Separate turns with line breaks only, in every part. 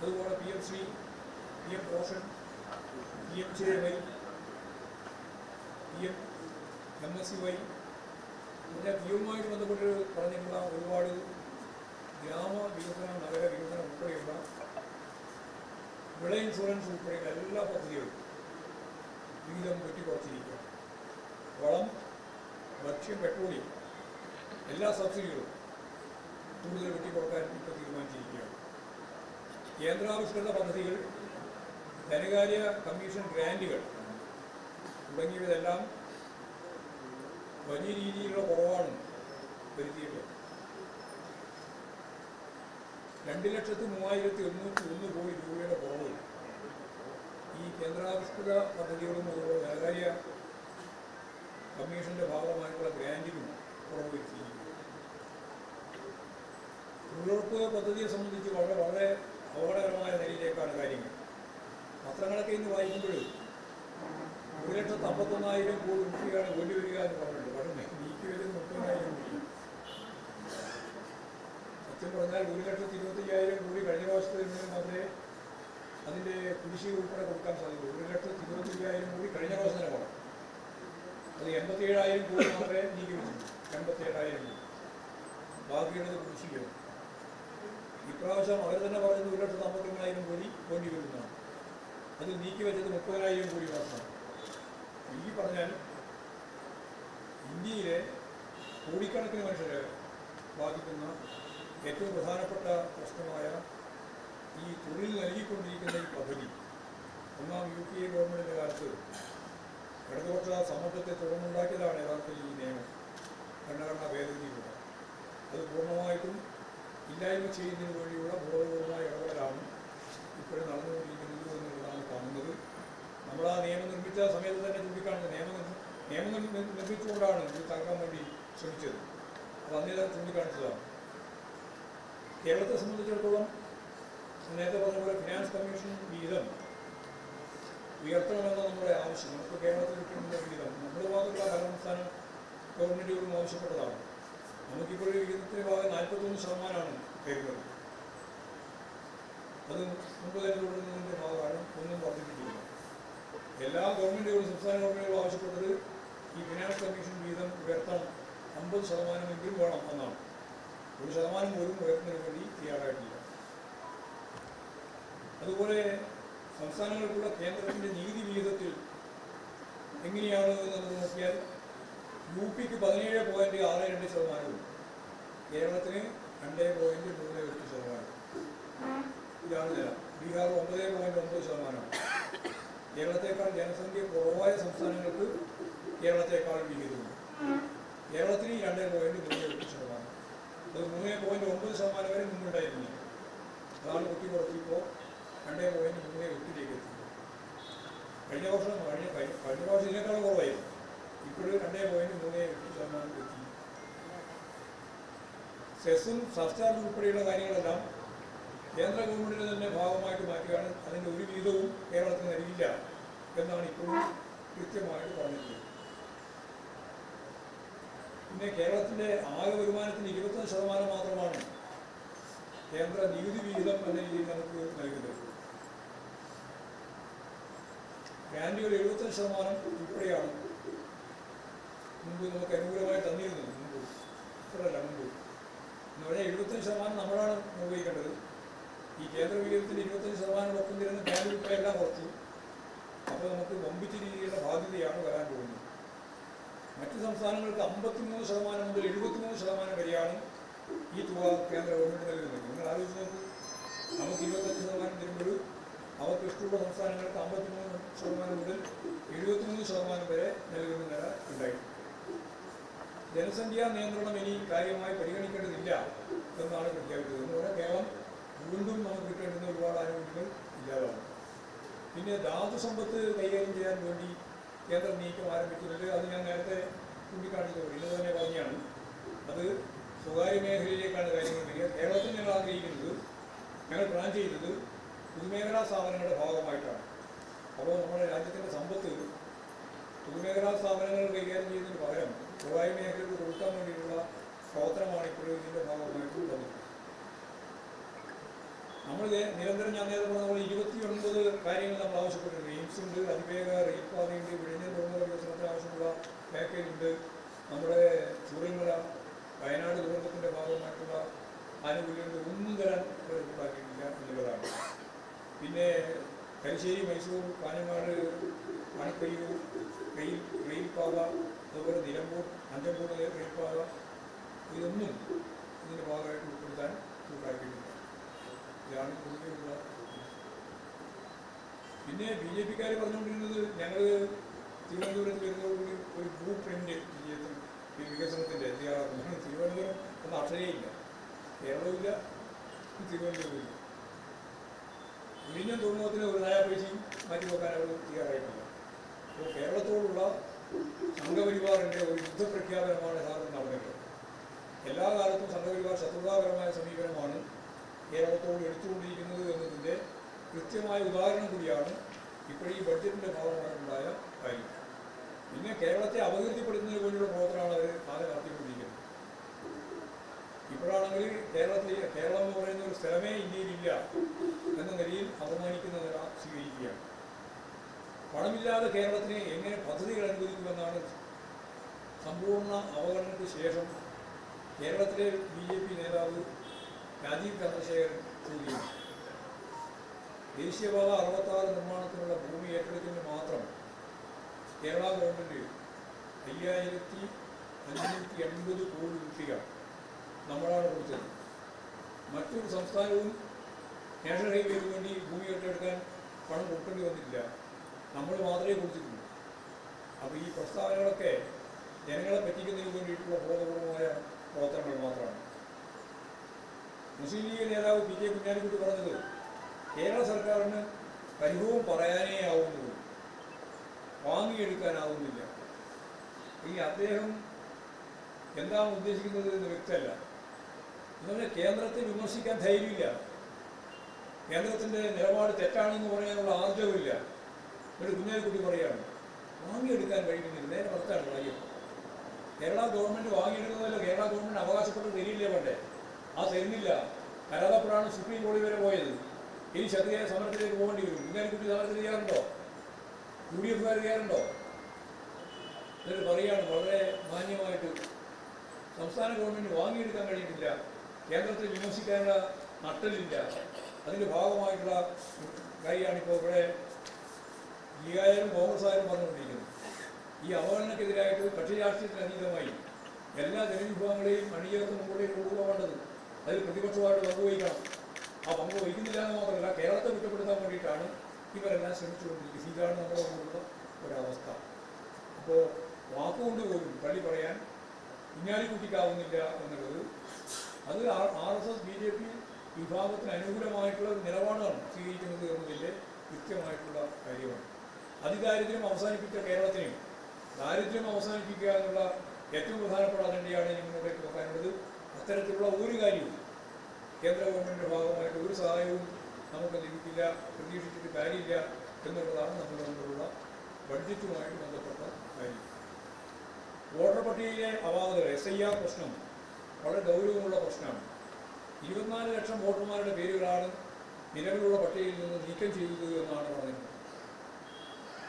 അതുപോലെ P M Shri P M Poshan P M J Y P M M S C Y പിന്നെ P എമ്മുമായിട്ട് ബന്ധപ്പെട്ട് പറഞ്ഞിട്ടുള്ള ഒരുപാട് ഗ്രാമ വികസന നഗര വികസനം ഉൾപ്പെടെയുള്ള വിള ഇൻഷുറൻസ് ഉൾപ്പെടെയുള്ള എല്ലാ പദ്ധതികളും വിഹിതം വെട്ടിക്കുറച്ചിരിക്കുക വളം ഭക്ഷ്യം പെട്രോളിയം എല്ലാ സബ്സിഡികളും കൂടുതൽ വെട്ടിക്കുറക്കാൻ ഇപ്പോൾ തീരുമാനിച്ചിരിക്കുകയാണ്. കേന്ദ്രാവിഷ്കൃത പദ്ധതികൾ ധനകാര്യ കമ്മീഷൻ ഗ്രാന്റുകൾ തുടങ്ങിയവയെല്ലാം വലിയ രീതിയിലുള്ള കുറവാണ് വരുത്തിയിട്ടുള്ളത്. രണ്ട് ലക്ഷത്തി മൂവായിരത്തി എണ്ണൂറ്റി ഒന്ന് കോടി രൂപയുടെ കുറവ് ഈ കേന്ദ്രാവിഷ്കൃത പദ്ധതികളും അതുപോലെ ധനകാര്യ കമ്മീഷന്റെ ഭാഗമായിട്ടുള്ള ഗ്രാന്റിനും കുറവ് വരുത്തിയിരിക്കുന്നു. തൊഴിലുറപ്പ് പദ്ധതിയെ സംബന്ധിച്ച് വളരെ വളരെ അപകടകരമായ നിലയിലേക്കാണ് കാര്യങ്ങൾ. പത്രങ്ങളൊക്കെ ഇന്ന് വായിക്കുമ്പോൾ ഒരു ലക്ഷത്തി അമ്പത്തൊന്നായിരം കോടി രൂപയാണ് വേണ്ടി വരിക എന്ന് പറഞ്ഞിട്ടുണ്ട്. പക്ഷേ നീക്കി വരുന്ന മുപ്പതിനായിരം സത്യം പറഞ്ഞാൽ ഒരു ലക്ഷത്തി ഇരുപത്തയ്യായിരം കോടി കഴിഞ്ഞ പ്രാവശ്യത്തിൽ മാത്രമേ അതിന്റെ കുടിശ്ശിക ഉൾപ്പെടെ കൊടുക്കാൻ സാധിക്കൂ ഒരു ലക്ഷത്തി ഇരുപത്തയ്യായിരം കോടി കഴിഞ്ഞ പ്രാവശ്യം തന്നെ പോകണം അത് എൺപത്തിയേഴായിരം കോടി മാത്രമേ നീക്കി വെച്ചിട്ടുള്ളൂ എൺപത്തിയേഴായിരം കോടി. ബാക്കിയുള്ളത് കുടിശ്ശികയാണ്. ഇപ്രാവശ്യം അവർ തന്നെ പറയുന്നത് ഒരു ലക്ഷത്തി അമ്പത്തൊന്നായിരം കോടി വേണ്ടി വരുന്നതാണ്. അത് നീക്കി വെച്ചത് മുപ്പതിനായിരം കോടി മാത്രമാണ് ഈ പറഞ്ഞാൽ ഇന്ത്യയിലെ കോടിക്കണക്കിന് മനുഷ്യരെ ബാധിക്കുന്ന ഏറ്റവും പ്രധാനപ്പെട്ട പ്രശ്നമായ ഈ തൊഴിൽ നൽകിക്കൊണ്ടിരിക്കുന്ന ഈ പദ്ധതി. ഒന്നാം യു പി എ ഗവൺമെന്റിന്റെ കാലത്ത് ഇടതുപക്ഷ സമ്മർദ്ദത്തെ തുടർന്നുണ്ടാക്കിയതാണ് യഥാർത്ഥത്തിൽ ഈ നിയമം. ഭരണഘടനാ ഭേദഗതിയിലൂടെ അത് പൂർണമായിട്ടും ഇല്ലായ്മ ചെയ്യുന്നതിന് വേണ്ടിയുള്ള ബോധപൂർവമായ ഇടപെടലാണ് ഇപ്പോഴും നടന്നുകൊണ്ടിരിക്കുന്നത് എന്നുള്ളതാണ് കാണുന്നത്. നമ്മൾ ആ നിയമം നിർമ്മിച്ച സമയത്ത് തന്നെ ചൂണ്ടിക്കാണുന്നത് നിയമം നിയമം നിർമ്മി- നിർമ്മിച്ചുകൊണ്ടാണ് ഇത് തകർക്കാൻ വേണ്ടി ശ്രമിച്ചത്. അത് അന്നേ ചൂണ്ടിക്കാണിച്ചതാണ്. കേരളത്തെ സംബന്ധിച്ചിടത്തോളം നേരത്തെ പറഞ്ഞ പോലെ ഫിനാൻസ് കമ്മീഷൻ വിഹിതം ഉയർത്തണമെന്ന നമ്മുടെ ആവശ്യം. നമുക്ക് കേരളത്തിൽ കിട്ടുന്ന വിഹിതം. നമ്മൾ ഭാഗത്തുള്ള പല സംസ്ഥാന ഗവൺമെന്റുകളും ആവശ്യപ്പെട്ടതാണ്. നമുക്കിപ്പോൾ വിഹിതത്തിന് ഭാഗം നാൽപ്പത്തൊന്ന് ശതമാനമാണ് കേൾക്കുന്നത്. അത് മുമ്പ് തന്നെ തുടരുന്നതിന്റെ ഭാഗമാണ് ഒന്നും വർദ്ധിപ്പിക്കുന്നത് എല്ലാ ഗവൺമെന്റുകളും സംസ്ഥാന ഗവൺമെന്റുകളും ആവശ്യപ്പെട്ടത് ഈ ഫിനാൻസ് കമ്മീഷൻ വീതം ഉയർത്തണം. അമ്പത് ശതമാനമെങ്കിലും വേണം എന്നാണ്. ഒരു ശതമാനം പോലും ഉയർത്തുന്നതിന് വേണ്ടി തയ്യാറായിട്ടില്ല. അതുപോലെ സംസ്ഥാനങ്ങൾക്കുള്ള കേന്ദ്രത്തിന്റെ നീതി വിഹിതത്തിൽ എങ്ങനെയാണ് എന്ന് നോക്കിയാൽ യു പിക്ക് പതിനേഴ് പോയിന്റ് ആറ് രണ്ട് ശതമാനവും. കേരളത്തിന് രണ്ട് പോയിന്റ് മൂന്ന് എട്ട് ശതമാനം. ഇതാണ് നില ബീഹാർ ഒമ്പത് പോയിന്റ് ഒമ്പത് ശതമാനം. കേരളത്തെക്കാൾ ജനസംഖ്യ കുറവായ സംസ്ഥാനങ്ങൾക്ക് കേരളത്തെക്കാൾ വിഹിതമുണ്ട് കേരളത്തിന് രണ്ട് പോയിന്റ് മൂന്ന് എട്ട് ശതമാനം. അത് മൂന്ന് പോയിന്റ് ഒമ്പത് ശതമാനം വരെ മുന്നുണ്ടായിരുന്നില്ല അതാണ് കുട്ടി കുറച്ചിപ്പോൾ രണ്ട് പോയിന്റ് മൂന്ന് എട്ടിലേക്ക് എത്തുന്നത് കഴിഞ്ഞ വർഷം കഴിഞ്ഞ കഴിഞ്ഞ പ്രാവശ്യം ഇതിനേക്കാൾ കുറവായിരുന്നു. ഇപ്പോഴും രണ്ടേ പോയിന്റ് മൂന്നേ എട്ട് ശതമാനം എത്തി സെസ്സും സർചാർജ് ഉൾപ്പെടെയുള്ള കാര്യങ്ങളെല്ലാം കേന്ദ്ര ഗവൺമെന്റിന്റെ തന്നെ ഭാഗമായിട്ട് മാറ്റുകയാണ്. അതിന്റെ ഒരു വീതവും കേരളത്തിന് നൽകില്ല എന്നാണ് ഇപ്പോഴും കൃത്യമായിട്ട് പറഞ്ഞിട്ടുള്ളത് പിന്നെ കേരളത്തിന്റെ ആകെ വരുമാനത്തിന് ഇരുപത്തൊന്ന് ശതമാനം മാത്രമാണ് കേന്ദ്ര നികുതി വിഹിതം എന്ന രീതിയിൽ നമുക്ക് നൽകുന്നത്. ഗ്രാൻഡുകൾ എഴുപത്തഞ്ച് ശതമാനം ഉൾപ്പെടെയാണ് മുമ്പ് നമുക്ക് അനുകൂലമായി തന്നിരുന്നു. മുമ്പ്. ഇപ്പോഴല്ല മുമ്പ്. എന്ന് പറഞ്ഞാൽ എഴുപത്തഞ്ച് ശതമാനം നമ്മളാണ് നിർവഹിക്കേണ്ടത്. ഈ കേന്ദ്ര വിഹിതത്തിന് ഇരുപത്തഞ്ച് ശതമാനം ഒപ്പം തരുന്ന ബാങ്ക് വിപ്പയെല്ലാം കുറച്ചു. അപ്പോൾ നമുക്ക് വമ്പിച്ച രീതിയിലുള്ള ബാധ്യതയാണ് വരാൻ പോകുന്നത്. മറ്റ് സംസ്ഥാനങ്ങൾക്ക് അമ്പത്തിമൂന്ന് ശതമാനം മുതൽ എഴുപത്തിമൂന്ന് ശതമാനം വരെയാണ് ഈ തുക കേന്ദ്ര ഗവൺമെന്റ് നൽകുന്നത്. നിങ്ങൾ ആലോചിച്ച് നോക്കൂ. നമുക്ക് ഇരുപത്തഞ്ച് ശതമാനം തരുമ്പോൾ അവർക്ക് ഇഷ്ടമുള്ള സംസ്ഥാനങ്ങൾക്ക് അമ്പത്തിമൂന്ന് ശതമാനം മുതൽ എഴുപത്തിമൂന്ന് ശതമാനം വരെ നൽകുന്ന നില ഉണ്ടായി ജനസംഖ്യാ നിയന്ത്രണം ഇനി കാര്യമായി പരിഗണിക്കേണ്ടതില്ല എന്നാണ് പ്രഖ്യാപിച്ചത്. പറഞ്ഞാൽ കേരളം വീണ്ടും നമുക്ക് കിട്ടേണ്ടുന്ന ഒരുപാട് ആനുകൂല്യങ്ങൾ ഇല്ലാതാവും. പിന്നെ ധാതു സമ്പത്ത് കൈകാര്യം ചെയ്യാൻ വേണ്ടി കേന്ദ്രം നീക്കം ആരംഭിച്ചിട്ടുണ്ട്. അത് ഞാൻ നേരത്തെ ചൂണ്ടിക്കാണിച്ചത് ഇന്ന് തന്നെ പറഞ്ഞാണ്. അത് സ്വകാര്യ മേഖലയിലേക്കാണ് കാര്യങ്ങൾ വരിക. കേരളത്തിൽ ഞങ്ങൾ ആഗ്രഹിക്കുന്നത് ഞങ്ങൾ പ്ലാൻ ചെയ്തത് പൊതുമേഖലാ സ്ഥാപനങ്ങളുടെ ഭാഗമായിട്ടാണ്. അപ്പോൾ നമ്മുടെ രാജ്യത്തിന്റെ സമ്പത്ത് പൊതുമേഖലാ സ്ഥാപനങ്ങൾ കൈകാര്യം ചെയ്യുന്നതിന് പകരം സ്വകാര്യ മേഖലയ്ക്ക് കൊടുക്കാൻ വേണ്ടിയിട്ടുള്ള സ്തോത്രമാണ് ഇപ്പോഴും ഇതിന്റെ ഭാഗമായിട്ട് വന്നത് നമ്മൾ നിരന്തരം ഞാൻ നേരത്തെ പറഞ്ഞ പോലെ ഇരുപത്തി ഒൻപത് കാര്യങ്ങൾ നമ്മൾ ആവശ്യപ്പെട്ടിട്ടുണ്ട്. എയിംസ് ഉണ്ട് അതിവേഗ റെയിൽപാതയുണ്ട് വിഴിഞ്ഞ തുറമുഖ വികസനത്തിന് ആവശ്യമുള്ള പാക്കേജ് ഉണ്ട്. നമ്മുടെ ചൂരൽമല വയനാട് ദുരന്തത്തിന്റെ ഭാഗമായിട്ടുള്ള ആനുകൂല്യങ്ങൾ ഒന്നും തരാൻ അവർ ഉണ്ടാക്കിയിട്ടില്ല എന്നുള്ളതാണ്. പിന്നെ തലശ്ശേരി മൈസൂർ കാഞ്ഞങ്ങാട് മണിക്കയ്യൂർ റെയിൽ റെയിൽപാത അതുപോലെ നിലമ്പൂർ അഞ്ചമ്പൂർ റെയിൽപാത ഇതൊന്നും ഇതിന്റെ ഭാഗമായിട്ട് ഉൾപ്പെടുത്താൻ ഉണ്ടാക്കിയിട്ടില്ല ഇതാണ് പൊതുവെയുള്ള പിന്നെ ബി ജെ പിക്കാർ പറഞ്ഞുകൊണ്ടിരുന്നത് ഞങ്ങൾ തിരുവനന്തപുരത്ത് വരുന്നതോടുകൂടി ഒരു ബ്ലൂ പ്രിന്റ് വിജയത്തിൽ വികസനത്തിന്റെ തയ്യാറാക്കുന്നു തിരുവനന്തപുരം എന്ന അക്ഷരയില്ല. കേരളമില്ല തിരുവനന്തപുരമില്ല വിഴിഞ്ഞം തുറമുഖത്തിന് ഒരു നയാ മാറ്റി നോക്കാൻ അവർ തയ്യാറായിട്ടില്ല. അപ്പോൾ കേരളത്തോടുള്ള സംഘപരിവാറിന്റെ ഒരു യുദ്ധപ്രഖ്യാപനമാണ് യഥാർത്ഥം നടന്നത് എല്ലാ കാലത്തും സംഘപരിവാർ ശത്രുതാപരമായ സമീപനമാണ് കേരളത്തോട് എടുത്തുകൊണ്ടിരിക്കുന്നത് എന്നതിന്റെ കൃത്യമായ ഉദാഹരണം കൂടിയാണ് ഇപ്പോൾ ഈ ബഡ്ജറ്റിന്റെ ഭാഗമായിട്ടുണ്ടായ കാര്യം. പിന്നെ കേരളത്തെ അപകീർത്തിപ്പെടുത്തുന്നതിന് വേണ്ടിയുള്ള പ്രവർത്തനമാണ് അവർ ആകെ നടത്തിക്കൊണ്ടിരിക്കുന്നത്. ഇപ്പോഴാണെങ്കിൽ കേരളത്തിൽ കേരളം എന്ന് പറയുന്ന ഒരു സ്ഥലമേ ഇന്ത്യയിലില്ല എന്ന നിലയിൽ അപമാനിക്കുന്ന നില സ്വീകരിക്കുകയാണ്. പണമില്ലാതെ കേരളത്തിന് എങ്ങനെ പദ്ധതികൾ അനുവദിക്കുമെന്നാണ് സമ്പൂർണ അവഗണനയ്ക്ക് ശേഷം കേരളത്തിലെ ബി ജെ പി നേതാവ് രാജീവ് ചന്ദ്രശേഖരൻ ചോദ്യം ദേശീയപാത അറുപത്താറ് നിർമ്മാണത്തിനുള്ള ഭൂമി ഏറ്റെടുക്കുന്നതിന് മാത്രം കേരള ഗവൺമെന്റ് അയ്യായിരത്തി അഞ്ഞൂറ്റി എൺപത് കോടി രൂപ നമ്മളാണ് കൊടുത്തത്. മറ്റൊരു സംസ്ഥാനവും നാഷണൽ ഹൈവേക്ക് വേണ്ടി ഭൂമി ഏറ്റെടുക്കാൻ പണം കൊടുക്കേണ്ടി വന്നിട്ടില്ല. നമ്മൾ മാത്രമേ കൊടുത്തിട്ടുള്ളൂ. അപ്പോൾ ഈ പ്രസ്താവനകളൊക്കെ ജനങ്ങളെ പറ്റിക്കുന്നതിന് വേണ്ടിയിട്ടുള്ള ബോധപൂർവമായ പ്രവർത്തനങ്ങൾ മാത്രമാണ്. മുസ്ലിം ലീഗ് നേതാവ് പി കെ കുഞ്ഞാലിക്കുട്ടി പറഞ്ഞത് കേരള സർക്കാരിന് പരിഭവം പറയാനേ ആവുന്നുള്ളൂ. വാങ്ങിയെടുക്കാനാവുന്നില്ല. ഈ അദ്ദേഹം എന്താണ് ഉദ്ദേശിക്കുന്നത് എന്ന് വ്യക്തമല്ല. എന്നാൽ കേന്ദ്രത്തെ വിമർശിക്കാൻ ധൈര്യമില്ല. കേന്ദ്രത്തിന്റെ നിലപാട് തെറ്റാണെന്ന് പറയാനുള്ള ആർജവമില്ല. ഒരു കുഞ്ഞാലിക്കുട്ടി പറയാണ് വാങ്ങിയെടുക്കാൻ കഴിയുന്നില്ല നേരെ പുറത്താണ് കാര്യം കേരള ഗവൺമെന്റ് വാങ്ങിയെടുക്കുന്നതല്ല കേരള ഗവൺമെന്റ് അവകാശപ്പെട്ട് തരില്ലേ പണ്ടേ? ആ തരുന്നില്ല കരാതപ്പോഴാണ് സുപ്രീം കോടതി വരെ പോയത്. ഇനി ശക്തിയായ സമരത്തിലേക്ക് പോകേണ്ടി വരും. കുഞ്ഞാലിക്കുട്ടി സമരത്തിൽ ചെയ്യാറുണ്ടോ യു ഡി എഫുകാർ ചെയ്യാറുണ്ടോ എന്നിട്ട് പറയുകയാണ് വളരെ മാന്യമായിട്ട് സംസ്ഥാന ഗവൺമെന്റ് വാങ്ങിയെടുക്കാൻ കഴിയുന്നില്ല കേന്ദ്രത്തിൽ വിമർശിക്കാനുള്ള നട്ടലില്ല. അതിന്റെ ഭാഗമായിട്ടുള്ള കാര്യമാണിപ്പോൾ ഇവിടെ ലീഗായാലും കോൺഗ്രസ് ആയാലും പറഞ്ഞുകൊണ്ടിരിക്കുന്നത് ഈ അവഗണനക്കെതിരായിട്ട് കക്ഷി രാഷ്ട്രീയത്തിന് അതീതമായി എല്ലാ ജനവിഭാഗങ്ങളെയും അണിചേർത്ത് മുമ്പോട്ടേക്ക് കൊണ്ടുപോകേണ്ടത് അതിൽ പ്രതിപക്ഷമായിട്ട് പങ്കുവഹിക്കണം ആ പങ്ക് വഹിക്കുന്നില്ല എന്ന് മാത്രമല്ല കേരളത്തെ കുറ്റപ്പെടുത്താൻ വേണ്ടിയിട്ടാണ് ഇവരെല്ലാം ശ്രമിച്ചുകൊണ്ടിരിക്കുന്നത്. ഇതാണ് നമ്മുടെ കൊണ്ടുള്ള ഒരവസ്ഥ. അപ്പോൾ വാക്കുകൊണ്ട് പോലും തള്ളി പറയാൻ കുഞ്ഞാലിക്കുട്ടിക്കാവുന്നില്ല എന്നുള്ളത് അത് R S S B J P വിഭാഗത്തിന് അനുകൂലമായിട്ടുള്ള ഒരു നിലപാടാണ് സ്വീകരിക്കുന്നത് എന്നതിന്റെ കൃത്യമായിട്ടുള്ള കാര്യമാണ്. അതിദാരിദ്ര്യം അവസാനിപ്പിക്കുക കേരളത്തിനെയും. ദാരിദ്ര്യം അവസാനിപ്പിക്കുക എന്നുള്ള ഏറ്റവും പ്രധാനപ്പെട്ട അജണ്ടയാണ് ഞാൻ മുന്നോട്ടേക്ക് വെക്കാനുള്ളത് അത്തരത്തിലുള്ള ഒരു കാര്യവും കേന്ദ്ര ഗവൺമെന്റിന്റെ ഭാഗമായിട്ട് ഒരു സഹായവും നമുക്ക് ലഭിക്കില്ല പ്രതീക്ഷിച്ചിട്ട് കാര്യമില്ല എന്നുള്ളതാണ് നമ്മുടെ മുമ്പിലുള്ള ബഡ്ജറ്റുമായിട്ട് ബന്ധപ്പെട്ട കാര്യം. വോട്ടർ പട്ടികയിലെ അപാകതകൾ എസ് ഐ ആർ പ്രശ്നം വളരെ ഗൗരവമുള്ള പ്രശ്നമാണ്. ഇരുപത്തിനാല് ലക്ഷം വോട്ടർമാരുടെ പേരുകളാണ് നിലവിലുള്ള പട്ടികയിൽ നിന്ന് നീക്കം ചെയ്തത് എന്നാണ് പറഞ്ഞത്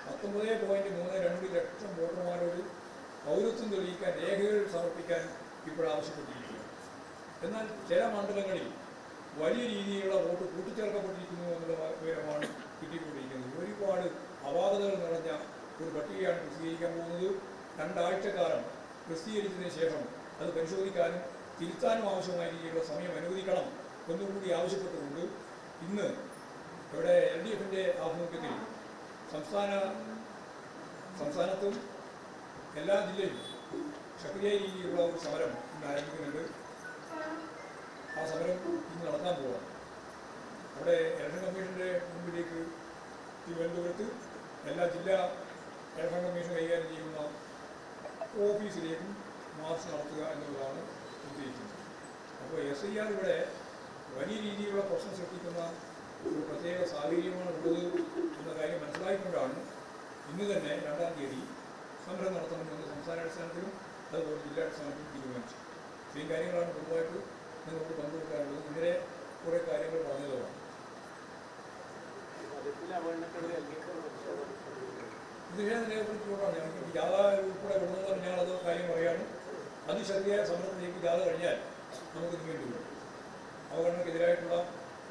പത്തൊമ്പത് പോയിന്റ് മൂന്ന് രണ്ട് ലക്ഷം വോട്ടർമാരോട് പൗരത്വം തെളിയിക്കാൻ രേഖകൾ സമർപ്പിക്കാൻ ഇപ്പോൾ ആവശ്യപ്പെട്ടിരിക്കുന്നു. എന്നാൽ ചില മണ്ഡലങ്ങളിൽ വലിയ രീതിയിലുള്ള വോട്ട് കൂട്ടിച്ചേർക്കപ്പെട്ടിരിക്കുന്നു എന്നുള്ള വിവരമാണ് കിട്ടിക്കൊണ്ടിരിക്കുന്നത്. ഒരുപാട് അപാകതകൾ നിറഞ്ഞ ഒരു പട്ടികയാണ് പ്രസിദ്ധീകരിക്കാൻ പോകുന്നത്. രണ്ടാഴ്ചക്കാലം പ്രസിദ്ധീകരിച്ചതിന് ശേഷം അത് പരിശോധിക്കാനും തിരുത്താനും ആവശ്യമായ രീതിയിലുള്ള സമയം അനുവദിക്കണം എന്നുകൂടി ആവശ്യപ്പെട്ടുകൊണ്ട് ഇന്ന് ഇവിടെ എൽ ഡി എഫിന്റെ ആഭിമുഖ്യത്തിൽ സംസ്ഥാന സംസ്ഥാനത്തും എല്ലാ ജില്ലയിലും ശക്തിയായ രീതിയിലുള്ള ഒരു സമരം ഇന്ന് ആരംഭിക്കുന്നുണ്ട്. ആ സമരം ഇന്ന് നടത്താൻ പോവാം അവിടെ ഇലക്ഷൻ കമ്മീഷന്റെ മുമ്പിലേക്ക് തിരുവനന്തപുരത്ത് എല്ലാ ജില്ലാ ഇലക്ഷൻ കമ്മീഷൻ കൈകാര്യം ചെയ്യുന്ന ഓഫീസിലേക്കും മാർച്ച് നടത്തുക എന്നുള്ളതാണ് ഉദ്ദേശിക്കുന്നത്. അപ്പോൾ എസ് ഐ ആർ ഇവിടെ വലിയ രീതിയിലുള്ള പ്രശ്നം സൃഷ്ടിക്കുന്ന ഒരു പ്രത്യേക സാഹചര്യമാണ് ഉള്ളത് എന്ന കാര്യം മനസ്സിലാക്കിക്കൊണ്ടാണ് ഇന്ന് തന്നെ രണ്ടാം തീയതി സമരം നടത്തണമെന്ന് സംസ്ഥാനാടിസ്ഥാനത്തിലും അതുപോലെ ജില്ലാടിസ്ഥാനത്തിലും തീരുമാനിച്ചു. ഇത്രയും കാര്യങ്ങളാണ് പൊതുവായിട്ട് നിങ്ങൾക്ക് പങ്കുവെക്കാനുള്ളത്. ഇങ്ങനെ കുറേ കാര്യങ്ങൾ
പറഞ്ഞതുമാണ്. പ്രതിഷേധം
രേഖപ്പെടുത്തിക്കൊണ്ടാണ് ഞങ്ങൾക്ക് ജാഥ ഉൾപ്പെടെ വിടുന്നതെന്ന് ഞങ്ങളത് കാര്യം പറയാണ് അതിശക്തിയായ സമരത്തിലേക്ക് ജാഥ കഴിഞ്ഞാൽ നമുക്ക് വരും. അവഗണനക്കെതിരായിട്ടുള്ള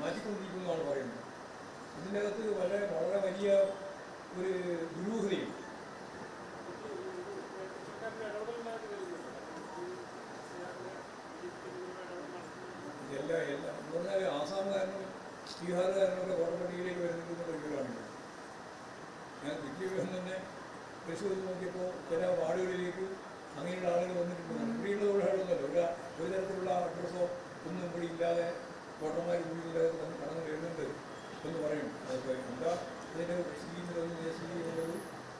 മാറ്റിക്കൊണ്ടിരിക്കുന്നതാണ് പറയുന്നത്. ഇതിന്റെ അകത്ത് വളരെ വളരെ വലിയ ഒരു ദുരൂഹതയും എല്ലാ എല്ലാം പറഞ്ഞാൽ ആസാമുകാരനും ബീഹാറുകാരനൊക്കെ വോട്ടർ പട്ടികയിലേക്ക് വരുന്ന ഞാൻ ദില്ലിയിൽ തന്നെ പരിശോധിച്ച് നോക്കിയപ്പോൾ ചില വാർഡുകളിലേക്ക് അങ്ങനെയുള്ള ആളുകൾ വന്നിട്ടുണ്ട് ഇവിടെയുള്ള തൊഴിലാളികളൊന്നുമല്ല ഒരു തരത്തിലുള്ള അഡ്രസ്സോ ഒന്നും ഇവിടെ ഇല്ലാതെ കൂടിയില്ലാതെ വന്ന് കടന്നു വരുന്നുണ്ട് എന്ന് പറയും. അതിപ്പോൾ എന്താ ഇതിന്റെ സ്ഥിതി ചെയ്യുന്നത്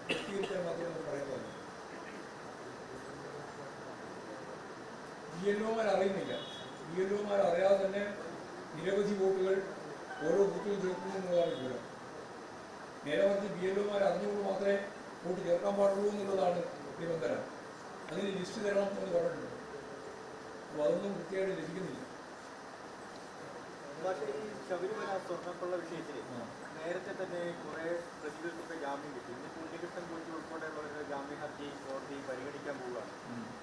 വ്യക്തീകരിച്ചാൽ മാത്രമേ പറയാൻ സാധിക്കൂ ബി എൽ അറിയുന്നില്ല. എൽ ഒമാർ അറിയാതെ തന്നെ നിരവധി വോട്ടുകൾ ഓരോ ബൂത്തിൽ ചേർക്കുന്നു എന്നുള്ളതാണ് നേരെ മറിച്ച് ബി എൽ ഒമാർ അറിഞ്ഞുകൊണ്ട് മാത്രമേ വോട്ട് ചേർക്കാൻ പാടുള്ളൂ എന്നുള്ളതാണ് നിബന്ധന. അതിന് ലിസ്റ്റ് തരണം എന്ന് പറഞ്ഞിട്ടുണ്ട്. അപ്പോൾ അതൊന്നും കൃത്യമായിട്ട് ലഭിക്കുന്നില്ല.
പക്ഷേ ഈ ശബരിമല സ്വർണപ്പുള്ള വിഷയത്തിൽ നേരത്തെ തന്നെ കുറെ പ്രതികൾക്കൊക്കെ ജാമ്യം കിട്ടി. ഇന്ന് ഉണ്ണികൃഷ്ണൻ കോച്ചി ഉൾപ്പെടെയുള്ളവരുടെ ജാമ്യ ഹർജി കോടതി പരിഗണിക്കാൻ പോവുകയാണ്.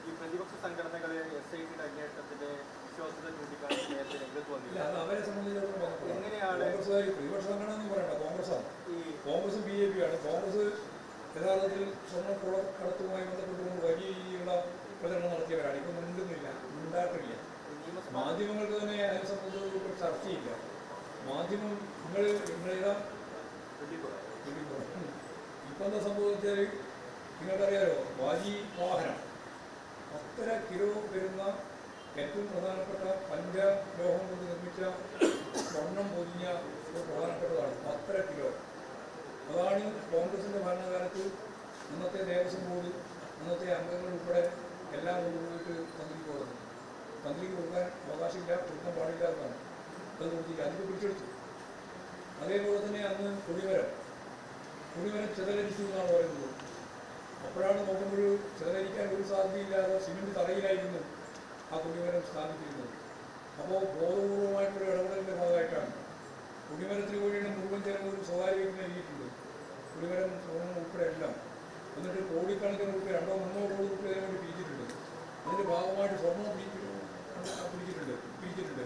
ഈ പ്രതിപക്ഷ സംഘടനകളെ എസ് ഐ ടിയുടെ അന്വേഷണത്തിന്റെ വിശ്വാസ്യത ചൂണ്ടിക്കാണിച്ച് നേരത്തെ രംഗത്ത് വന്നില്ല എങ്ങനെയാണ് ഈ
കോൺഗ്രസും ബി ജെ പിയാണ്. കോൺഗ്രസ് യഥാർത്ഥത്തിൽ സ്വർണക്കുള കടത്തുമായി ബന്ധപ്പെട്ടുകൊണ്ട് വലിയ രീതിയിലുള്ള പ്രചരണം നടത്തിയവരാണ്. ഇപ്പം മിണ്ടുന്നില്ല മിണ്ടാട്ടില്ല മാധ്യമങ്ങൾക്ക് തന്നെ അതിനെ സംബന്ധിച്ച് ഒരു ചർച്ചയില്ല. മാധ്യമം നിങ്ങൾ നിങ്ങളേതാ? ഇപ്പം എന്താ സംഭവിച്ചാൽ നിങ്ങൾക്കറിയാലോ വാജി വാഹനം. പത്തര കിലോ വരുന്ന ഏറ്റവും പ്രധാനപ്പെട്ട പഞ്ചലോഹം കൊണ്ട് നിർമ്മിച്ച സ്വർണം പൊതിഞ്ഞ ഒരു പ്രധാനപ്പെട്ടതാണ് പത്തര കിലോ. അതാണ് കോൺഗ്രസിന്റെ ഭരണകാലത്ത് അന്നത്തെ ദേവസ്വം ബോർഡ് അന്നത്തെ അംഗങ്ങൾ ഉൾപ്പെടെ എല്ലാം കൊണ്ടുപോയിട്ട് തന്ത്രിക്ക് കൊടുത്തത് തന്ത്രിക്ക് കൊടുക്കാൻ അവകാശമില്ല കൊടുക്കാൻ പാടില്ല എന്നാണ്. അത് കൊടുത്തില്ല അതിന് പിടിച്ചെടുത്തു. അതേപോലെ തന്നെ അന്ന് കുടിവരം കുടിവരം ചിതലരിച്ചു എന്നാണ് പറയുന്നത്. അപ്പോഴാണ് നോക്കുമ്പോൾ ചിതലരിക്കാൻ ഒരു സാധ്യതയില്ലാതെ സിമെന്റ് തറയിലായിരുന്നു ആ കുടിവരം സ്ഥാപിച്ചിരുന്നത്. അപ്പോൾ ബോധപൂർവമായിട്ടുള്ള ഇടപെടലിന്റെ ഭാഗമായിട്ടാണ്. കുടിവരത്തിന് വേണ്ടിയാണ് മുഴുവൻ ചേർന്ന് ഒരു സ്വകാര്യ വ്യക്തി നൽകിയിട്ടുണ്ട് കുടിവരം സ്വർണം ഉൾപ്പെടെ എല്ലാം. എന്നിട്ട് കോടിക്കണക്കിന് ഉൾപ്പെടെ രണ്ടോ മൂന്നോ കോടി ഉൾപ്പെടെ വേണ്ടി പിരിച്ചിട്ടുണ്ട്. അതിന്റെ ഭാഗമായിട്ട് സ്വർണം പിരിച്ചിട്ടുണ്ട് പിരിച്ചിട്ടുണ്ട് പിരിച്ചിട്ടുണ്ട്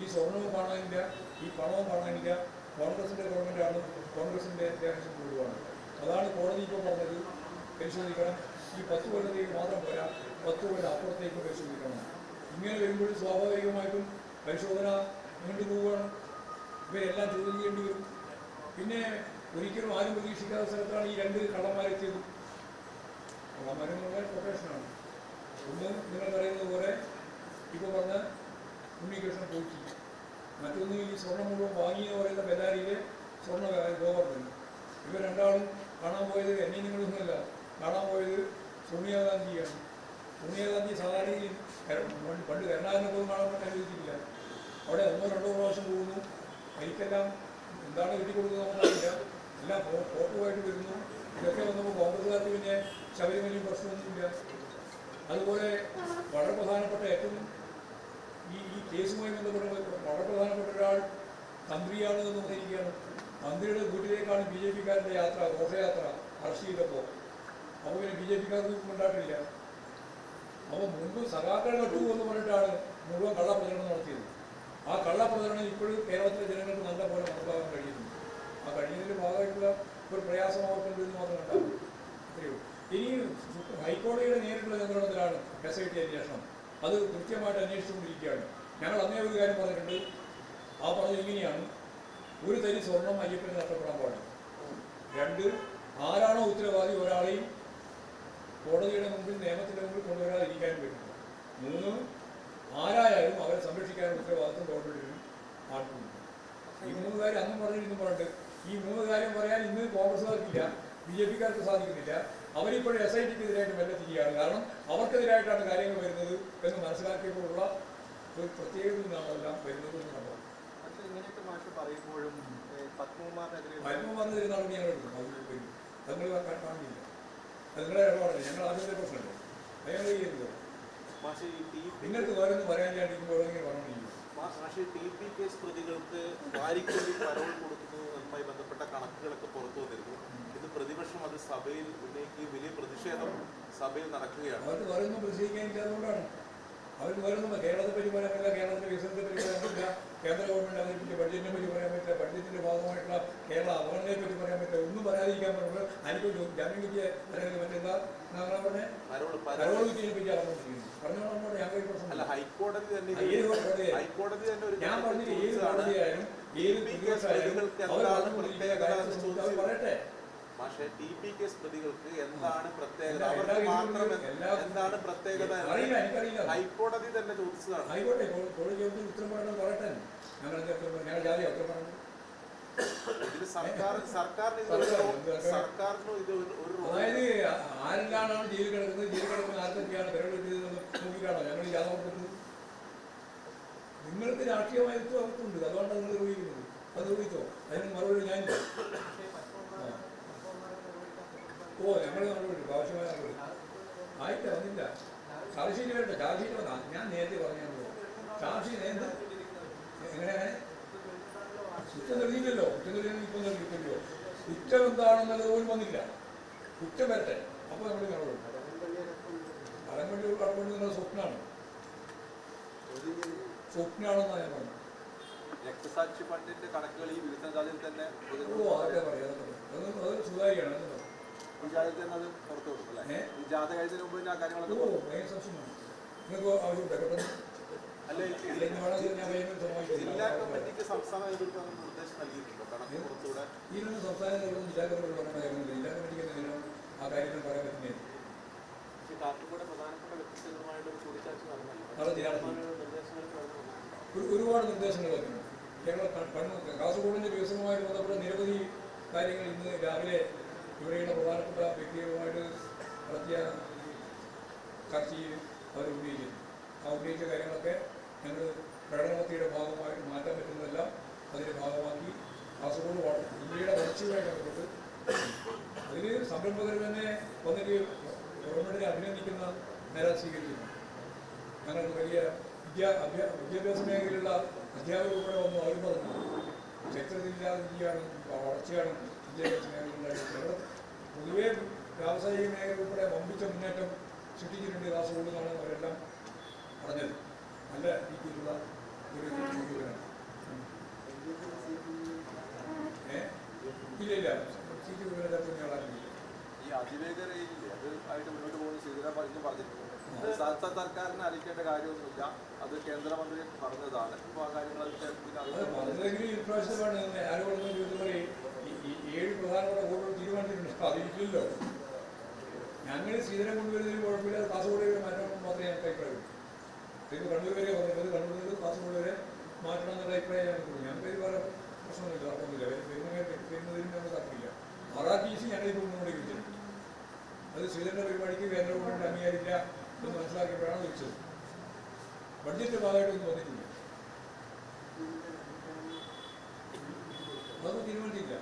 ഈ സ്വർണവും കാണാനില്ല ഈ പണവും കാണാനില്ല കോൺഗ്രസിന്റെ ഗവൺമെന്റാണ് കോൺഗ്രസിന്റെ ദേവസ്വം ബോർഡുമാണ് അതാണ് കോടതി ഇപ്പോൾ പറഞ്ഞത്. പരിശോധിക്കണം. ഈ പത്ത് കൊല്ലത്തേക്ക് മാത്രം പോരാ പത്ത് കൊല്ലം അപ്പുറത്തേക്ക് പരിശോധിക്കണം. ഇങ്ങനെ വരുമ്പോൾ സ്വാഭാവികമായിട്ടും പരിശോധന നീണ്ടുപോവുകയാണ് ഇവരെല്ലാം ചോദ്യം ചെയ്യേണ്ടി വരും. പിന്നെ ഒരിക്കലും ആരും പ്രതീക്ഷിക്കാത്ത സ്ഥലത്താണ് ഈ രണ്ട് കള്ളന്മാരെത്തിയത്. കള്ളന്മാരെന്നുള്ള പ്രൊഫഷനാണ് ഒന്ന് നിങ്ങൾ പറയുന്നത് പോലെ ഉണ്ണികൃഷ്ണൻ പോയിട്ടില്ല. മറ്റൊന്ന് ഈ സ്വർണം മുഴുവൻ വാങ്ങി എന്ന് പറയുന്ന ബെല്ലാരിയിലെ സ്വർണ ഗോവർദ്ധൻ. ഇവർ രണ്ടാളും കാണാൻ പോയത് എന്നെ നിങ്ങളൊന്നുമല്ല. കാണാൻ പോയത് സോണിയാഗാന്ധിയാണ് സോണിയാഗാന്ധി സാധാരണ പണ്ട് കരുണാകരനെ പോലും കാണാൻ അനുവദിച്ചിട്ടില്ല. അവിടെ ഒന്നോ രണ്ടോ പ്രാവശ്യം പോകുന്നു. എനിക്കെല്ലാം എന്താണ് കിട്ടിക്കൊടുക്കുന്നത് നമുക്കറിയില്ല. എല്ലാം ഫോട്ടോയായിട്ട് വരുന്നു. ഇതൊക്കെ വന്നപ്പോൾ കോൺഗ്രസ്സുകാർക്ക് പിന്നെ ശബരിമലയും പ്രശ്നമൊന്നുമില്ല. അതുപോലെ വളരെ പ്രധാനപ്പെട്ട ഏറ്റവും ഈ ഈ കേസുമായി ബന്ധപ്പെട്ട് വളരെ പ്രധാനപ്പെട്ട ഒരാൾ തന്ത്രിയാണ് എന്ന് പറഞ്ഞിരിക്കുകയാണ്. മന്ത്രിയുടെ വീട്ടിലേക്കാണ് ബി ജെ പിക്കാരന്റെ യാത്ര ഘോഷയാത്ര അറസ്റ്റ് അപ്പോൾ പിന്നെ ബി ജെ പിക്കാർക്ക് ഉണ്ടായിട്ടില്ല. അപ്പോൾ മുൻപ് സഖാക്കൾ കട്ടു എന്ന് പറഞ്ഞിട്ടാണ് മുഴുവൻ കള്ളപ്രചരണം നടത്തിയത്. ആ കള്ളപ്രചരണം ഇപ്പോഴും കേരളത്തിലെ ജനങ്ങൾക്ക് നല്ല പോലെ മനസ്സിലാക്കാൻ കഴിയുന്നു. ആ കഴിയുന്നതിന്റെ ഭാഗമായിട്ടുള്ള ഒരു പ്രയാസം അവർക്കുണ്ട് എന്ന് മാത്രം കണ്ടാൽ ഇനി ഹൈക്കോടതിയുടെ നേരിട്ടുള്ള നിയന്ത്രണത്തിലാണ് എസ് ഐ ടി അന്വേഷണം. അത് കൃത്യമായിട്ട് അന്വേഷിച്ചുകൊണ്ടിരിക്കുകയാണ്. ഞങ്ങൾ അന്നേ ഒരു കാര്യം പറഞ്ഞിട്ടുണ്ട്. ആ പറഞ്ഞത് ഇങ്ങനെയാണ്. ഒരു തരി സ്വർണം അയ്യപ്പന് നഷ്ടപ്പെടാൻ പാടില്ല. രണ്ട് ആരാണോ ഉത്തരവാദി ഒരാളെയും കോടതിയുടെ മുമ്പിൽ നിയമത്തിന്റെ മുമ്പിൽ കൊണ്ടുവരാതിരിക്കാൻ പറ്റില്ല. മൂന്ന് ആരായാലും അവരെ സംരക്ഷിക്കാനുള്ള ഉത്തരവാദിത്വം ഗവൺമെന്റിനും ആർക്കും ഈ മൂന്ന് കാര്യം അന്നും പറഞ്ഞിരുന്നു പറഞ്ഞിട്ട് ഈ മൂന്ന് കാര്യം പറയാൻ ഇന്ന് കോൺഗ്രസ്സുകാർക്കില്ല ബി ജെ പിക്കാർക്ക് സാധിക്കുന്നില്ല. അവരിപ്പോഴും എസ് ഐ ടിക്ക് എതിരായിട്ട് വല്ല തിരിയാണ് കാരണം അവർക്കെതിരായിട്ടാണ് കാര്യങ്ങൾ വരുന്നത് എന്ന് മനസ്സിലാക്കിയപ്പോഴുള്ള ഒരു പ്രത്യേകതയിൽ നിന്നാണ് വരുന്നത് എന്ന് കണ്ടത്
പക്ഷേ ഇങ്ങനെയൊക്കെ മാഷ് പറയുമ്പോഴും ഏഹ്, പത്മകുമാറിനെതിരെ
നടപടി ഞങ്ങൾ എടുക്കും അത് തങ്ങൾ കാണില്ല അത് നിങ്ങളുടെ ഞങ്ങൾ ആദ്യത്തെ പ്രശ്നമല്ലേ? ഞങ്ങൾ ചെയ്യുന്നത് നിങ്ങൾക്ക് വേറെ ഒന്നും പറയാൻ ഇല്ലാണ്ടിരിക്കുമ്പോൾ ഇങ്ങനെ പറഞ്ഞിരിക്കും
മാഷെ ടി പി കേസ് പ്രതികൾക്ക് വാരിക്കൊല്ലി പരോൾ കൊടുക്കുന്നതുമായി ബന്ധപ്പെട്ട കണക്കുകളൊക്കെ പുറത്തു വന്നിരുന്നു. പ്രതിപക്ഷം അത് സഭയിൽ ഉന്നയിക്കുകയും വലിയ പ്രതിഷേധം സഭയിൽ നടക്കുകയാണ്
അവർ പറയുന്നു ഒന്നും അവർ പറയുന്നു വേറെ ഒന്നും കേരളത്തെ പറ്റി പറയാൻ പറ്റില്ല കേരളത്തിലെ വികസനത്തെ കേന്ദ്ര ഗവൺമെന്റ് അവതരിപ്പിച്ച ബഡ്ജറ്റിനെ പറ്റി പറയാൻ പറ്റില്ല ബഡ്ജറ്റിന്റെ ഭാഗമായിട്ടുള്ള കേരള അവഗണനയെ പറ്റി പറയാൻ പറ്റില്ല ഒന്നും പറയാതിരിക്കാൻ പറഞ്ഞത് അതിനിപ്പോൾ ജാമ്യം അല്ലെങ്കിൽ മറ്റെന്താ പറഞ്ഞ
പരോൾ
പറ്റി പറഞ്ഞോളാം
അല്ല ഹൈക്കോടതി തന്നെ. ഹൈക്കോടതി തന്നെ
ഞാൻ പറഞ്ഞില്ല ഏത്. കോടതിയായാലും ഏത് അവർ പറഞ്ഞുകൊണ്ടിരിക്കുന്ന. പറയട്ടെ
പക്ഷേ ടി പി കെ സ്മൃതികൾക്ക് എന്താണ് പ്രത്യേകത? അവർക്ക് മാത്രം എന്താണ് പ്രത്യേകത ഹൈക്കോടതി തന്നെ ചോദിച്ചതാണ്.
കോടതി ഉത്തരം പറയട്ടെ. പറഞ്ഞു
സർക്കാർ സർക്കാരിന് ഒരു- സർക്കാരിനും ഇത്
അതായത് കിടക്കുന്നത്? കിടക്കുന്ന ആർക്കൊക്കെയാണ് ഞങ്ങൾ നിങ്ങൾക്ക് രാഷ്ട്രീയമായ ഉത്തരവാദിത്വമുണ്ട് അതുകൊണ്ടാണ് നിങ്ങൾ നിർവഹിക്കുന്നത് അത് നിർവഹിച്ചോ? അതിന് മറുപടി ഞാൻ ഓ ഞങ്ങൾ നടപടി ആവശ്യമായ ആയിട്ട് വന്നില്ല ചാർജ് ഷീറ്റ് വേണ്ട ചാർജ് ഷീറ്റ് വന്നാ? ഞാൻ നേരത്തെ പറഞ്ഞു ചാർജ് ഷീറ്റ് എന്ത്? എങ്ങനെ? കുറ്റം തെളിയില്ലല്ലോ കുറ്റം തെളിയുന്ന ഇപ്പം തെളിയിക്കില്ലല്ലോ കുറ്റം എന്താണെന്നുള്ളത് പോലും വന്നില്ല. കുറ്റം വരട്ടെ. അപ്പോൾ നമ്മൾ നടപടി അടങ്കണ്ടി അടങ്കണ്ടി നിങ്ങളുടെ സ്വപ്നമാണ് സ്വപ്നമാണെന്നാണ് ഞാൻ പറഞ്ഞത്.
രക്തസാക്ഷി ഫണ്ടിന്റെ കണക്കുകൾ ഈ വികസന തന്നെ
ഓ അതെ പറയാം.
അത് പുറത്തു
ജില്ലാ കമ്മിറ്റിക്ക് സംസ്ഥാന നേതൃത്വം അങ്ങനെ നിർദ്ദേശം നൽകിയിട്ടുണ്ടോ. കണക്ക് പുറത്തുകൂടെ
ഈ രണ്ട് സംസ്ഥാനങ്ങളിലും ജില്ലാ കമ്മിറ്റി പറയുന്ന കാര്യങ്ങളില്ല ജില്ലാ കമ്മിറ്റിക്ക് എന്തെങ്കിലും ആ കാര്യങ്ങൾ പറയാൻ പറ്റുന്നേ?
കാസർഗോഡ് പ്രധാനപ്പെട്ട വ്യക്തിത്വങ്ങളുമായിട്ട് ഒരു കൂടിക്കാഴ്ച നടന്നല്ലോ.
നടത്തി നടത്തി
നിർദ്ദേശങ്ങൾക്ക്
ഒരു ഒരുപാട് നിർദ്ദേശങ്ങൾ കേരള കാസർഗോഡിന്റെ വികസനവുമായി ബന്ധപ്പെട്ട നിരവധി കാര്യങ്ങൾ ഇന്ന് രാവിലെ ഇവിടെയുള്ള പ്രധാനപ്പെട്ട വ്യക്തികളുമായിട്ട് നടത്തിയ ചർച്ചയിൽ അവർ ഉന്നയിച്ചു ആ ഉന്നയിച്ച കാര്യങ്ങളൊക്കെ ഞങ്ങൾ പ്രകടനത്തിയുടെ ഭാഗമായിട്ട് മാറ്റാൻ പറ്റുന്നതെല്ലാം അതിന്റെ ഭാഗമാക്കി കാസർഗോഡ് വള- ഇന്ത്യയുടെ വളർച്ചയുമായി അതിൽ സംരംഭകർ തന്നെ വന്നിട്ട് അഭിനന്ദിക്കുന്ന നില സ്വീകരിക്കുന്നു. ഞങ്ങൾക്ക് വലിയ വിദ്യാ വിദ്യാഭ്യാസ മേഖലയിലുള്ള അധ്യാപകർ ഉൾപ്പെടെ വന്നു. ചരിത്രത്തിലില്ലാതെ വളർച്ചയാണ്. കേരളം പൊതുവേ വ്യാവസായിക മേഖല ഉൾപ്പെടെ വമ്പിച്ച മുന്നേറ്റം സൃഷ്ടിച്ചിട്ടുണ്ട് കാസർഗോഡ് എന്നാണ് അവരെല്ലാം പറഞ്ഞത്. നല്ല രീതിയിലുള്ള ഒരു ഏ? ഇല്ല ഇല്ല. സീറ്റ് വിവരം ആളാണെങ്കിൽ
ഈ അതിവേഗ റെയിലില്ലേ അത് ആയിട്ട് മുന്നോട്ട് പോകുന്ന ശ്രീധര പറഞ്ഞു പറഞ്ഞിട്ടുണ്ട്. സംസ്ഥാന സർക്കാരിനെ അറിയിക്കേണ്ട കാര്യമൊന്നുമില്ല. അത് കേന്ദ്രമന്ത്രി പറഞ്ഞതാണ്. അപ്പോൾ ആ കാര്യങ്ങളൊക്കെ പിന്നെ
അത്
അത്
പറഞ്ഞതെങ്കിലും ഇപ്രാവശ്യമാണ് ആര് പറഞ്ഞ ചോദ്യങ്ങളെ ഈ ഏഴ് പ്രധാനപ്പെട്ട വോട്ടുകൾ ഞാൻ ഞങ്ങൾ ശ്രീധരം കൊണ്ടുവരുന്നതിന് കുഴപ്പമില്ല. കാസർഗോഡ് വരെ മാറ്റണം മാത്രമേ ഞങ്ങൾക്ക് അഭിപ്രായം ഇത് കണ്ണൂർ വരെ പറഞ്ഞത് കണ്ണൂർ മുതൽ കാസർഗോഡ് വരെ മാറ്റണം എന്നുള്ള അഭിപ്രായം ഞങ്ങൾക്ക് ഞങ്ങൾക്ക് വേറെ പ്രശ്നമൊന്നുമില്ല തർക്കമൊന്നുമില്ല വരുന്ന വരുന്നതിന് ഞങ്ങൾ തർക്കമില്ല. ആർ ആർ ടി സി ഞങ്ങളിപ്പോൾ മുന്നോട്ട് വിളിച്ചിട്ടുണ്ട് അത് ശ്രീധരന്റെ പരിപാടിക്ക് കേന്ദ്ര ഗവൺമെന്റ് അംഗീകരിക്കില്ല എന്ന് മനസ്സിലാക്കിയപ്പോഴാണ് വിളിച്ചത് ബഡ്ജറ്റ് ഭാഗമായിട്ടൊന്നും വന്നിട്ടില്ല അതൊന്നും തീരുമാനിച്ചില്ല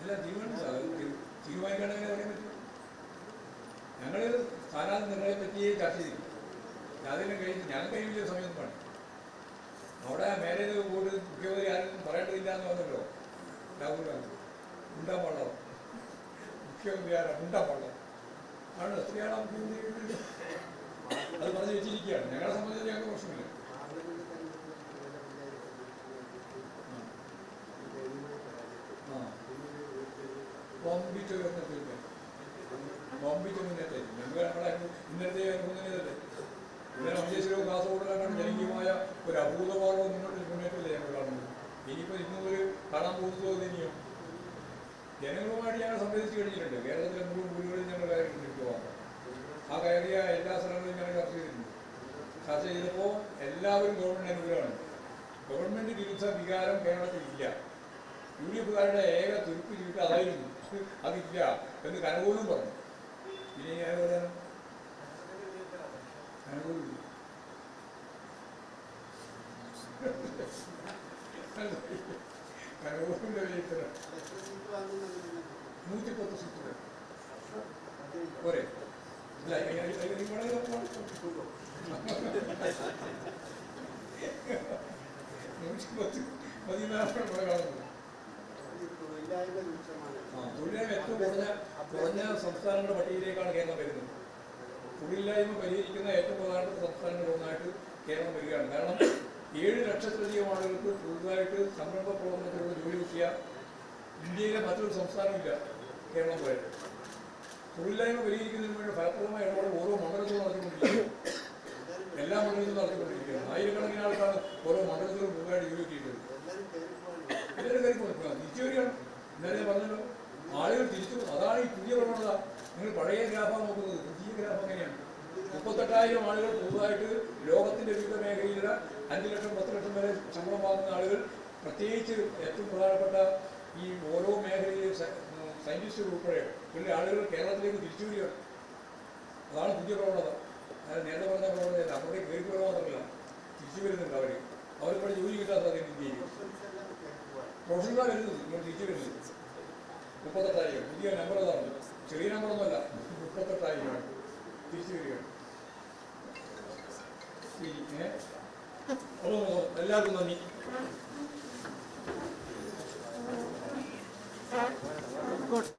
അല്ല ഞങ്ങൾ സ്ഥാനാർത്ഥി നിങ്ങളെ പറ്റി ചർച്ച ചെയ്തു. അതെല്ലാം കഴിഞ്ഞ് ഞാൻ കഴിയില്ല സമയമൊന്നും വേണം അവിടെ മേലേത് കൂടി മുഖ്യമന്ത്രി ആരും പറയേണ്ടതില്ല എന്ന് പറഞ്ഞല്ലോ. രാഹുൽ ഗാന്ധി. ഉണ്ടാ പാടോ മുഖ്യമന്ത്രി ആരാ? ഉണ്ടാ പാടോ ആണ്? എത്രയാണ് മുഖ്യമന്ത്രി അത് പറഞ്ഞു വെച്ചിരിക്കുകയാണ്. ഞങ്ങളെ സംബന്ധിച്ച് ഞങ്ങൾക്ക് പ്രശ്നമില്ല. ബോംബിച്ച് ഒരു ജനങ്ങളുമായിട്ട് കേരളത്തിലെ ആ എല്ലാ എല്ലാവരും വിരുദ്ധ വികാരം കേരളത്തിൽ ഇല്ല. യു ഡി എഫുകാരുടെ ഏക തുരുപ്പ് ചീട്ട് അതായിരുന്നു. അതില്ല എന്ന് കനകോലും പറഞ്ഞു പിന്നെ ഞാൻ പറയാൻ കനകോലും കനകോലിന്റെ വിജയത്തിന് നൂറ്റിപ്പത്ത് സീറ്റുകൾ പോരെ അല്ല ഈ- ഈ- ഈ- ഈ വളരെ നൂറ്റിപ്പത്ത് പതിനാലാണ് ഇവിടെ കാണുന്നത് ആ, തൊഴിലില്ലായ്മ ഏറ്റവും കുറഞ്ഞ കുറഞ്ഞ സംസ്ഥാനങ്ങളുടെ പട്ടികയിലേക്കാണ് കേരളം വരുന്നത്. തൊഴിലില്ലായ്മ പരിഹരിക്കുന്ന ഏറ്റവും പ്രധാനപ്പെട്ട സംസ്ഥാനങ്ങളിൽ ഒന്നായിട്ട് കേരളം വരികയാണ്. കാരണം ഏഴ് ലക്ഷത്തിലധികം ആളുകൾക്ക് പുതുതായിട്ട് സംരംഭ പ്രവർത്തനത്തിലുള്ള ജോലി കിട്ടിയ ഇന്ത്യയിലെ മറ്റൊരു സംസ്ഥാനമില്ല കേരളം പോലെ തൊഴിലില്ലായ്മ പരിഹരിക്കുന്നതിന് വേണ്ടി ഫലപ്രദമായ ഇടപാട് ഓരോ മണ്ഡലത്തിലും നടത്തിക്കൊണ്ടിരിക്കുന്നു. എല്ലാ മണ്ഡലത്തിലും നടത്തിക്കൊണ്ടിരിക്കുകയാണ് ആയിരക്കണക്കിന് ആൾക്കാണ് ഓരോ മണ്ഡലത്തിലും പുതുതായിട്ട് ജോലി കിട്ടിയിട്ടുള്ളത്. എല്ലാവരും കാര്യം കൊടുക്കുക തിരിച്ചു വരികയാണ് ഇന്നലെ ഞാൻ പറഞ്ഞല്ലോ ആളുകൾ തിരിച്ചു. അതാണ് ഈ പുതിയ പ്രവണത. നിങ്ങൾ പഴയ ഗ്രാഫാണ് നോക്കുന്നത്. പുതിയ ഗ്രാഫ് അങ്ങനെയാണ്. മുപ്പത്തെട്ടായിരം ആളുകൾ പുതുതായിട്ട് ലോകത്തിന്റെ വിവിധ മേഖലയിലുള്ള അഞ്ച് ലക്ഷം പത്ത് ലക്ഷം വരെ ശമ്പളം വാങ്ങുന്ന ആളുകൾ പ്രത്യേകിച്ച് ഏറ്റവും പ്രധാനപ്പെട്ട ഈ ഓരോ മേഖലയിലെ സയന്റിസ്റ്റുകൾ ഉൾപ്പെടെ വലിയ ആളുകൾ കേരളത്തിലേക്ക് തിരിച്ചു വരികയാണ്. അതാണ് പുതിയ പ്രവണത. അതായത് നേരത്തെ പറഞ്ഞ പ്രവണത അവിടെ കയറി മാത്രമല്ല തിരിച്ചു വരുന്നുണ്ട് അവർ അവരിപ്പോൾ ജോലി കിട്ടാത്ത ഇന്ത്യയിൽ. പ്രൊഫസർമാർ എഴുതുന്നു ഇങ്ങനെ ടീച്ചർ എഴുതുന്നു മുപ്പത്തെട്ടായിരം പുതിയ നമ്പർ അതാണ് ചെറിയ നമ്പറൊന്നുമല്ല മുപ്പത്തെട്ടായിരമാണ് തിരിച്ചു വരികയാണ് പിന്നെ എല്ലാവർക്കും നന്ദി Good.